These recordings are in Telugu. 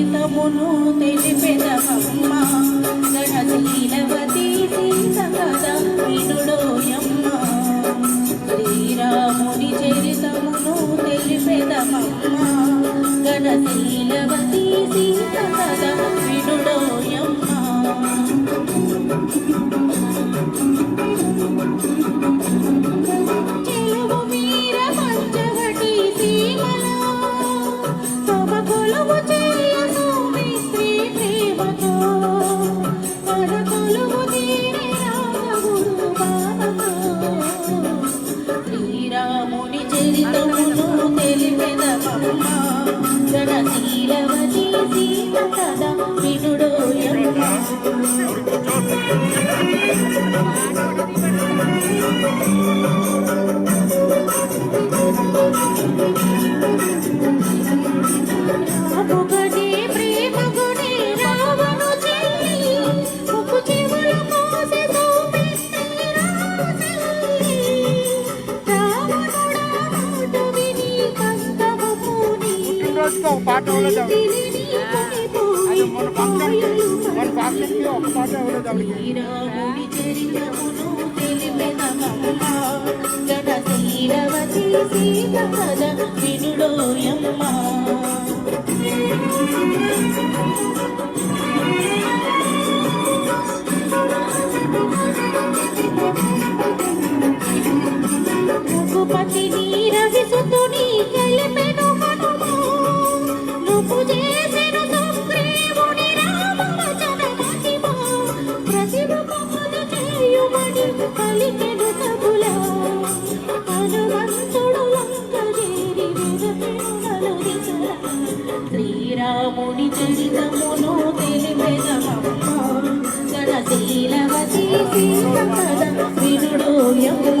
జీవితమును తెలిపెదవమ్మా జీవితమును తెలిపిన జగ నీరవ జీవితం రోజుకి ఒక పాట అవ్వలేదు ఆవిడ మొన్న ఫంక్షన్కి మొన్న ఫంక్షన్కి ఒక పాట అవ్వలేదు ఆవిడకి శ్రీరాముని చరితమును తెలిపెదమ్మ గణశీలవ చేసి వినుడు యమ్మ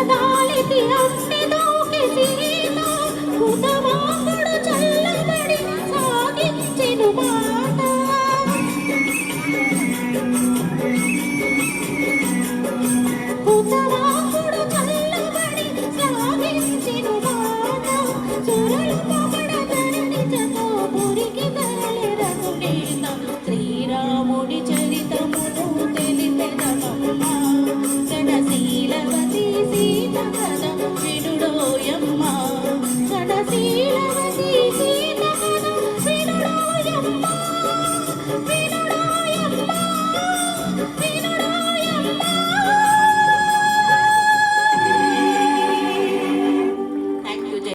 వరదాలికి అన్ని చల్లబడి సాగించెను మాట. కుతవాకుడు చల్లబడి